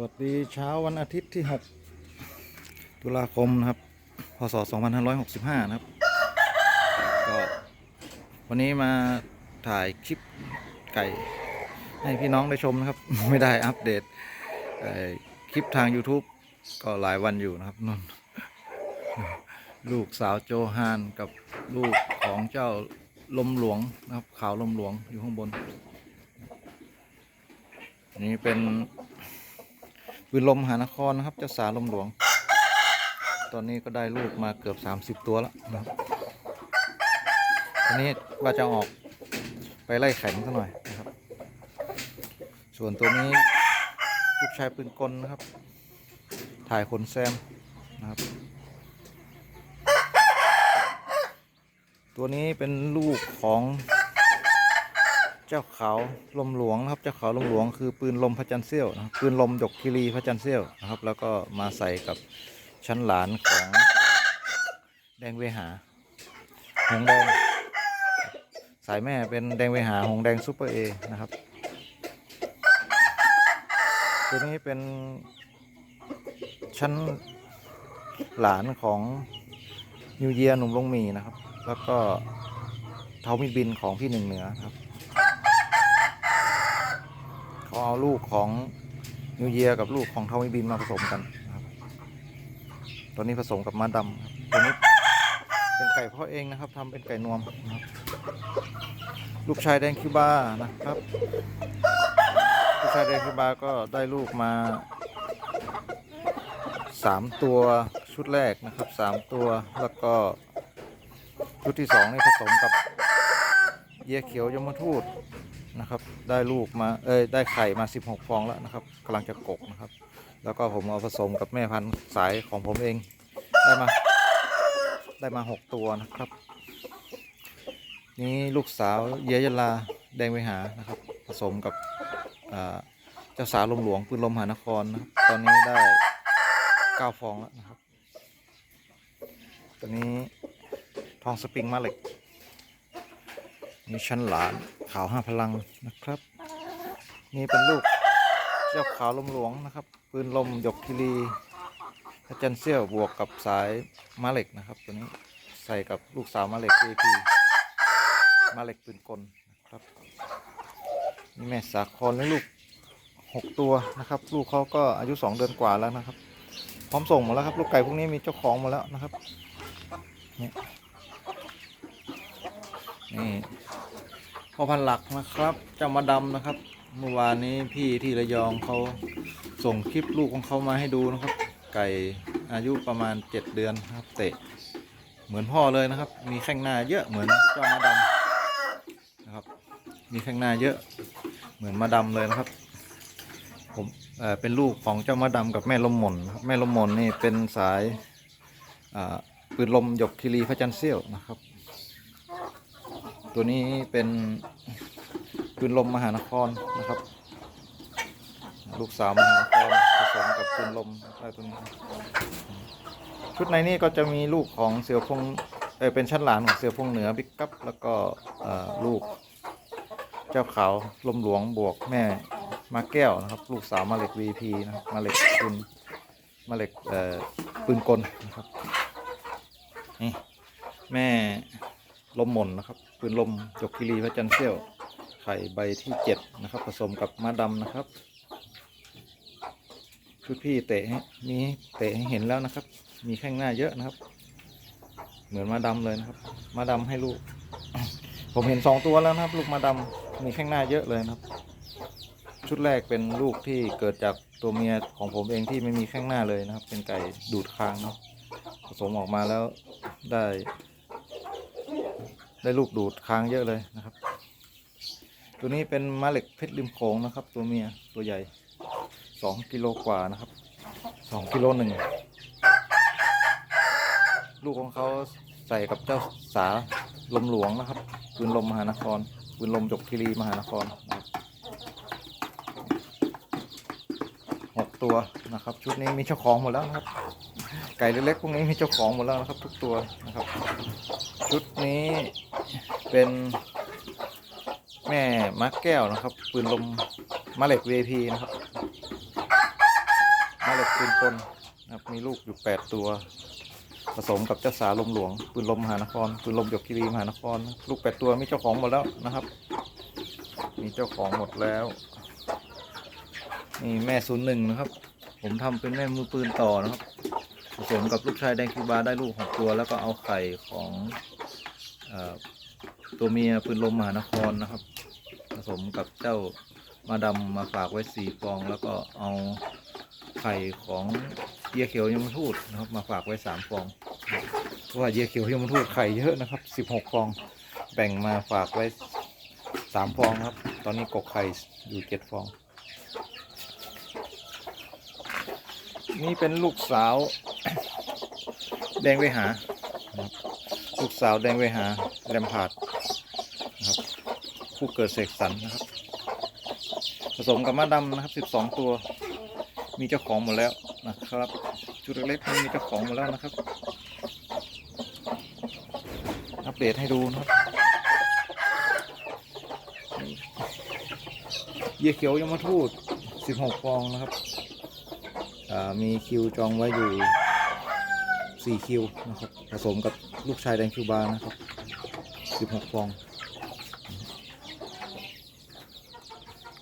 วัสดีเช้าวันอาทิตย์ที่ 6 ตุลาคมนะครับ พศ 2565 นะครับ ก็วันนี้มาถ่ายคลิปไก่ ให้พี่น้องได้ชมนะครับ ไม่ได้อัปเดตคลิปทาง YouTube ก็หลายวันอยู่นะครับนนลูกสาวโจฮานกับลูกของเจ้าลมหลวงนะครับขาวลมหลวงอยู่ข้างบนนนี้เป็น ปืนลมหานครนะครับ เจ้าสาลมหลวง ตอนนี้ก็ได้ลูกมาเกือบ 30 ตัวแล้วนะครับอันนี้ว่าจะออกไปไล่แข่งซะหน่อยนะครับ ส่วนตัวนี้ลูกชายปืนกลนะครับ ถ่ายขนแซมนะครับ ตัวนี้เป็นลูกของ จ้าเขาลมหลวงนะครับ เจ้าเขาลมหลวงคือปืนลมพระจันทร์เสี้ยวนะปืนลมหยกคิรีพระจันทร์เสี้ยวนะครับ แล้วก็มาใส่กับชั้นหลานของแดงเวหา หงแดง สายแม่เป็นแดงเวหา หงแดงซูเปอร์เอนะครับ ตัวนี้เป็นชั้นหลานของนิวเยียหนุ่มลงมีนะครับ แล้วก็เทามิดบินของพี่หนึ่งเหนือครับ เอาลูกของนิวเยียกับลูกของเทามิบินมาผสมกันครับตัวนี้ผสมกับม้าดำตัวนี้เป็นไก่พ่อเองนะครับทำเป็นไก่นวมนะครับ ลูกชายแดงคิวบานะครับ ลูกชายแดงคิวบาก็ได้ลูกมาสามตัวชุดแรกนะครับสามตัวแล้วก็ชุดที่สองนี่ผสมกับเยียเขียวยมทูตนะครับ ได้ลูกมาเอ้ยได้ไข่มา 16 ฟองแล้วนะครับกำลังจะกกนะครับ แล้วก็ผมเอาผสมกับแม่พันธุ์สายของผมเองได้มาได้มา 6 ตัวนะครับ นี่ลูกสาวเยยลาแดงไปหานะครับ ผสมกับเจ้าสาวลมหลวงปืนลมหานครนะครับตอนนี้ได้ 9 ฟองแล้วนะครับตัวนี้ทองสปริงมาเหล็ก มีชั้นหลานขาวห้าพลังนะครับ นี่เป็นลูกเจ้าขาวลมหลวงนะครับ ปืนลมหยกคิรีพระจันทร์เสี้ยวบวกกับสายมาเหล็กนะครับ ตัวนี้ใส่กับลูกสาวมาเหล็ก AP มาเหล็กปืนกลนะครับนี่แม่สาครและลูกหกตัวนะครับ ลูกเขาก็อายุสองเดือนกว่าแล้วนะครับ พร้อมส่งหมดแล้วครับลูกไก่พวกนี้มีเจ้าของหมดแล้วนะครับนี่นี่ พ่อพันหลักนะครับเจ้ามาดำนะครับ เมื่อวานนี้พี่ที่ระยองเขาส่งคลิปลูกของเขามาให้ดูนะครับ ไก่อายุประมาณ 7 เดือนครับ เตะ เหมือนพ่อเลยนะครับ มีแข้งหน้าเยอะเหมือนเจ้ามาดำนะครับ มีแข้งหน้าเยอะ เหมือนมาดำเลยนะครับ ผมเเป็นลูกของเจ้ามาดำกับแม่ลมหมนครับแม่ลมหมนนี่เป็นสายปืนลมหยกคิรีพระจันทร์เสี้ยวนะครับ ตัวนี้เป็นปืนลมมหานครนะครับ ลูกสาวมหานครผสมกับปืนลมได้ตัวนี้ชุดในนี้ก็จะมีลูกของเสือพงเออเป็นชั้นหลานของเสือพงเหนือบิ๊กกัปแล้วก็ลูกเจ้าขาวลมหลวงบวกแม่มาแก้วนะครับ ลูกสาวมาเล็ก VP นะครับมาเล็กปืนมาเล็กเออปืนกลนะครับนี่แม่ ลมหม่นนะครับปืนลมจกกิรีพระจันทร์เสี้ยวไข่ใบที่เจ็ดนะครับ ผสมกับม้าดำนะครับชุดพี่เตะมีเตะให้เห็นแล้วนะครับ มีแข้งหน้าเยอะนะครับ เหมือนมาดำเลยนะครับ มาดำให้ลูก ผมเห็นสองตัวแล้วนะครับ ลูกมาดำมีแข้งหน้าเยอะเลยนะครับ ชุดแรกเป็นลูกที่เกิดจากตัวเมียของผมเองที่ไม่มีแข้งหน้าเลยนะครับ เป็นไก่ดูดคางเนาะผสมออกมาแล้วได้ ได้ลูกดูดค้างเยอะเลยนะครับ ตัวนี้เป็นม้าเหล็กเพชรริมโขงนะครับ ตัวเมียตัวใหญ่สองกิโลกว่านะครับสองกิโลหนึ่งลูกของเขาใส่กับเจ้าสาลมหลวงนะครับปืนลมมหานครปืนลมจกคีรีมหานครหกตัวนะครับ ชุดนี้มีเจ้าของหมดแล้วนะครับ ไก่เล็กๆพวกนี้มีเจ้าของหมดแล้วนะครับ ทุกตัวนะครับ ชุดนี้ เป็นแม่มักแก้วนะครับ ปืนลมมาเล็ก VIP นะครับมะเล็กปืนปนนะครับมีลูกอยู่แปดตัว ผสมกับเจ้าสาลมหลวง ปืนลมมหานคร ปืนลมหยกคีรีมหานคร ลูกแปดตัวมีเจ้าของหมดแล้วนะครับ มีเจ้าของหมดแล้วนี่แม่ศูนย์หนึ่งนะครับ ผมทำเป็นแม่มือปืนต่อนะครับ ผสมกับลูกชายแดงคิวบาได้ลูกหกตัว แล้วก็เอาไข่ของเออ ตัวเมียปืนลมมหานครนะครับ ผสมกับเจ้ามาดำมาฝากไว้สี่ฟอง แล้วก็เอาไข่ของเยี่ยเขียวยมทูตนะครับ มาฝากไว้สามฟองเพราะว่าเยี่ยเขียวยมทูตไข่เยอะนะครับสิบหกฟอง แบ่งมาฝากไว้สามฟองครับ ตอนนี้กกไข่อยู่เจ็ดฟอง นี่เป็นลูกสาว แดงเวหา ลูกสาวแดงเวหาแรมพาด ผู้เกิดเสกสรรนะครับ ผสมกับมาดำนะครับ 12 ตัว มีเจ้าของหมดแล้วนะครับ ชุดเล็กๆนี่มีเจ้าของหมดแล้วนะครับ อัปเดตให้ดูนะครับเยี่ยเขียวยมทูต 16 ฟองนะครับมีคิวจองไว้อยู่ 4 คิวนะครับ ผสมกับลูกชายแดงคิวบานะครับ 16 ฟอง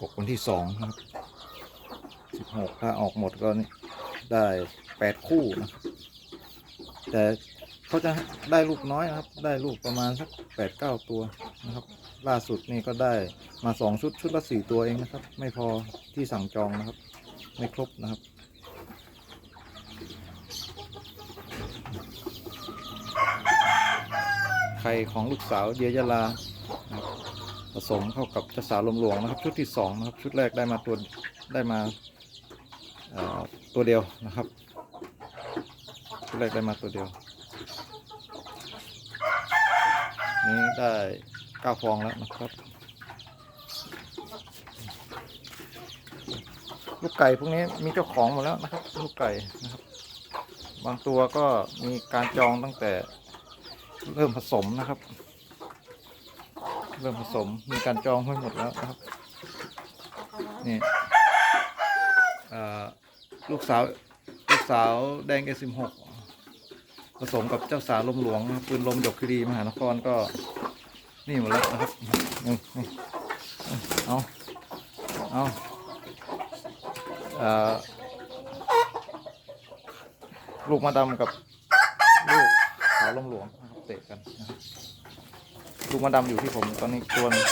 กบวันที่2นะครับ16ถ้าออกหมดก็ได้8คู่นะครับแต่เขาจะได้ลูกน้อยนะครับ ได้ลูกประมาณสัก8-9ตัวนะครับ ล่าสุดนี่ก็ได้มา2ชุดชุดละ4ตัวเองนะครับ ไม่พอที่สั่งจองนะครับ ไม่ครบนะครับไข่ของลูกสาวเดียยาลา ผสมเข้ากับเจ้าสาวลมหลวงนะครับ ชุดที่สองนะครับชุดแรกได้มาตัวได้มาตัวเดียวนะครับ ชุดแรกได้มาตัวเดียว นี้ได้เก้าฟองแล้วนะครับลูกไก่พวกนี้มีเจ้าของหมดแล้วนะครับลูกไก่นะครับ บางตัวก็มีการจองตั้งแต่เริ่มผสมนะครับ เริ่มผสมมีการจองไว้หมดแล้วครับนี่ลูกสาวลูกสาวแดงเอสิบหกผสมกับเจ้าสาวลมหลวงปืนลมหยกคดีมหานครก็นี่หมดแล้วนะครับเอาเอาเออลูกมาดำกับลูกสาวลมหลวงนะครับเตะกันนะครับ ลูกมาดำอยู่ที่ผมตอนนี้ตัวนึง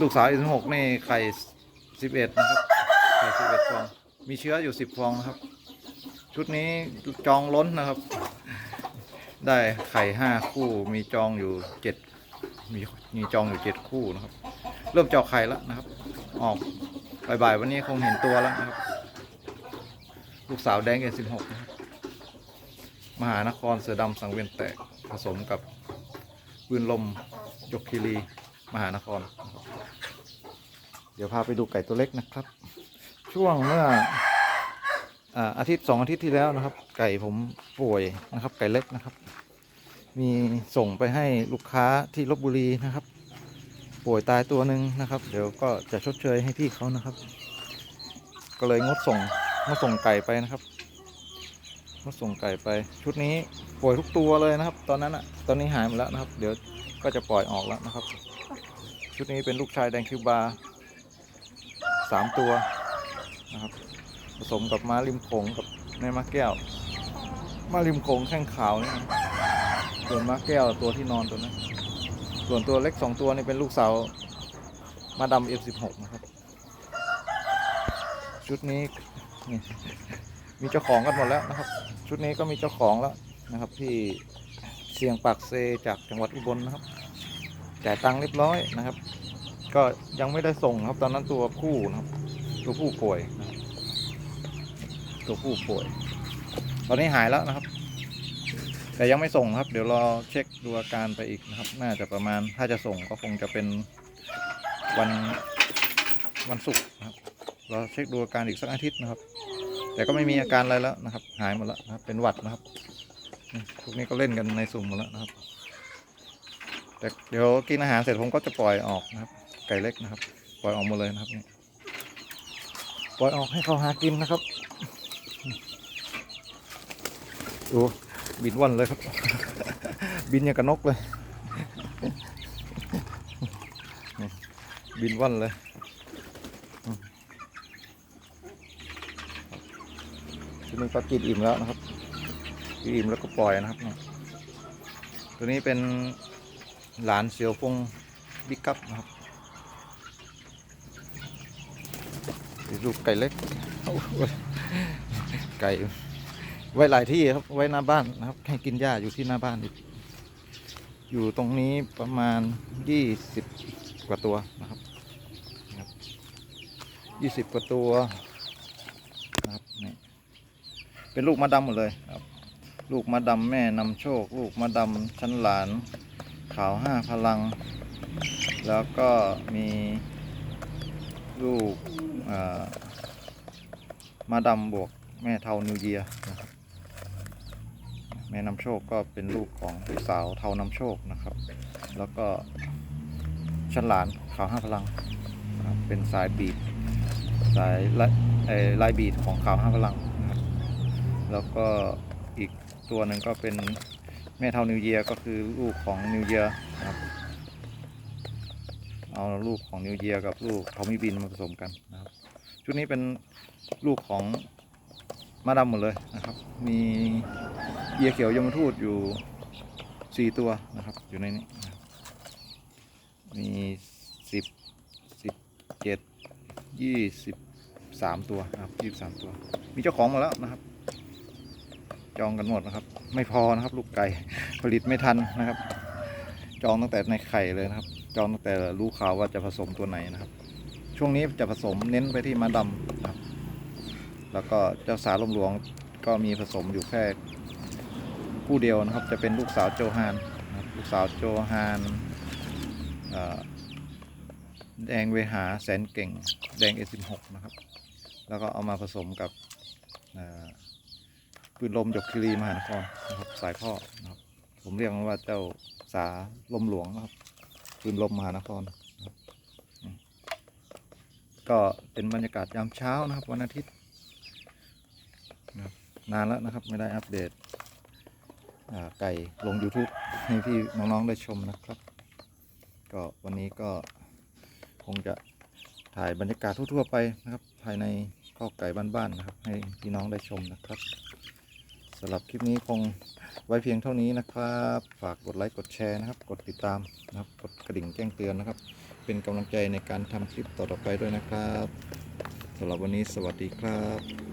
ลูกสาวอีกหกนี่ไข่สิบเอ็ดนะครับไข่สิบเอ็ดฟองมีเชื้ออยู่สิบฟองนะครับ ชุดนี้จองล้นนะครับ ได้ไข่ห้าคู่มีจองอยู่เจ็ดมีมีจองอยู่เจ็ดคู่นะครับ เริ่มเจาะไข่แล้วนะครับ ออกบ่ายๆวันนี้คงเห็นตัวแล้วนะครับ ลูกสาวแดงเอสิบหกนะครับ มหานครเสือดำสังเวียนแตกผสมกับปืนลมยกคีรีมหานคร เดี๋ยวพาไปดูไก่ตัวเล็กนะครับ ช่วงเมื่ออาอาทิตย์สองอาทิตย์ที่แล้วนะครับ ไก่ผมป่วยนะครับ ไก่เล็กนะครับ มีส่งไปให้ลูกค้าที่ลบบุรีนะครับ ป่วยตายตัวหนึ่งนะครับ เดี๋ยวก็จะชดเชยให้พี่เขานะครับ ก็เลยงดส่งงดส่งไก่ไปนะครับ งดส่งไก่ไปชุดนี้ป่วยทุกตัวเลยนะครับ ตอนนั้นอะตอนนี้หายหมดแล้วนะครับ เดี๋ยวก็จะปล่อยออกแล้วนะครับ ชุดนี้เป็นลูกชายแดงคิวบาสามตัวนะครับผสมกับม้าริมโขงกับแม่ม้าแก้วม้าริมโขงแข้งขาวนี่ส่วนม้าแก้วตัวที่นอนตัวนั้นส่วนตัวเล็กสองตัวนี่เป็นลูกสาวมาดำเอฟสิบหกนะครับ ชุดนี้นี่ มีเจ้าของกันหมดแล้วนะครับ ชุดนี้ก็มีเจ้าของแล้วนะครับ ที่เสียงปากเซจากจังหวัดอุบลนะครับ จ่ายตังค์เรียบร้อยนะครับ ก็ยังไม่ได้ส่งครับ ตอนนั้นตัวผู้นะครับ ตัวผู้ป่วยนะครับตัวผู้ป่วย ตอนนี้หายแล้วนะครับ แต่ยังไม่ส่งครับ เดี๋ยวรอเช็คดูอาการไปอีกนะครับ น่าจะประมาณถ้าจะส่งก็คงจะเป็นวันวันศุกร์นะครับรอเช็คดูอาการอีกสักอาทิตย์นะครับ แต่ก็ไม่มีอาการอะไรแล้วนะครับ หายหมดแล้วนะครับ เป็นหวัดนะครับพวกนี้ก็เล่นกันในสุ่มหมดแล้วนะครับ แต่เดี๋ยวกินอาหารเสร็จผมก็จะปล่อยออกนะครับ ไก่เล็กนะครับ ปล่อยออกมาเลยนะครับนี่ปล่อยออกให้เขาหากินนะครับโอ้บินว่อนเลยครับ บินอย่างกับนกเลย บินว่อนเลยอืม ทีนี้ก็กินอิ่มแล้วนะครับกินอิ่มแล้วก็ปล่อยนะครับนี่ตัวนี้เป็นหลานเสียวฟงบิ๊กกัปนะครับลูกไก่เล็ก ไก่ไว้หลายที่ครับไว้หน้าบ้านนะครับให้กินหญ้าอยู่ที่หน้าบ้านอีกอยู่ตรงนี้ประมาณยี่สิบกว่าตัวนะครับยี่สิบกว่าตัว เป็นลูกมะดำหมดเลยครับ ลูกมะดำแม่นำโชค ลูกมะดำชั้นหลาน ขาวห้าพลัง แล้วก็มีลูกมาดำบวกแม่เทานิวเยียนะครับแม่นำโชคก็เป็นลูกของสาวเทานำโชคนะครับ แล้วก็ชั้นหลานขาวห้าพลัง เป็นสายบีดสายละเอ่อลายบีดของขาวห้าพลัง แล้วก็อีกตัวหนึ่งก็เป็นแม่เท่านิวเยียก็คือลูกของนิวเยียนะครับ เอาลูกของนิวเยียกับลูกทอมมี่บินมาผสมกันนะครับ ชุดนี้เป็นลูกของมาดำหมดเลยนะครับ มีเยียเขียวยมทูตอยู่สี่ตัวนะครับ อยู่ในนี้ มีสิบสิบเจ็ดยี่สิบสามตัวนะครับยี่สิบสามตัว มีเจ้าของมาแล้วนะครับ จองกันหมดนะครับ ไม่พอนะครับลูกไก่ผลิตไม่ทันนะครับ จองตั้งแต่ในไข่เลยนะครับ จองตั้งแต่รู้ข่าวว่าจะผสมตัวไหนนะครับ ช่วงนี้จะผสมเน้นไปที่มาดำนะครับ แล้วก็เจ้าสาวลมหลวงก็มีผสมอยู่แค่คู่เดียวนะครับ จะเป็นลูกสาวโจฮานลูกสาวโจฮานแดงเวหาแสนเก่ง แดง A16 นะครับ แล้วก็เอามาผสมกับ ปืนลมจกคีรีมหานครนะครับสายพ่อนะครับผมเรียกมันว่าเจ้าสาลมหลวงนะครับปืนลมมหานครนะครับก็เป็นบรรยากาศยามเช้านะครับวันอาทิตย์นะนานแล้วนะครับไม่ได้อัปเดตไก่ลง YouTube ให้พี่น้องๆได้ชมนะครับ ก็วันนี้ก็คงจะถ่ายบรรยากาศทั่วๆไปนะครับ ภายในข้อไก่บ้านๆนะครับ ให้พี่น้องได้ชมนะครับ สำหรับคลิปนี้คงไว้เพียงเท่านี้นะครับ ฝากกดไลค์กดแชร์นะครับ กดติดตามนะครับ กดกระดิ่งแจ้งเตือนนะครับ เป็นกำลังใจในการทำคลิปต่อๆไปด้วยนะครับสำหรับวันนี้สวัสดีครับ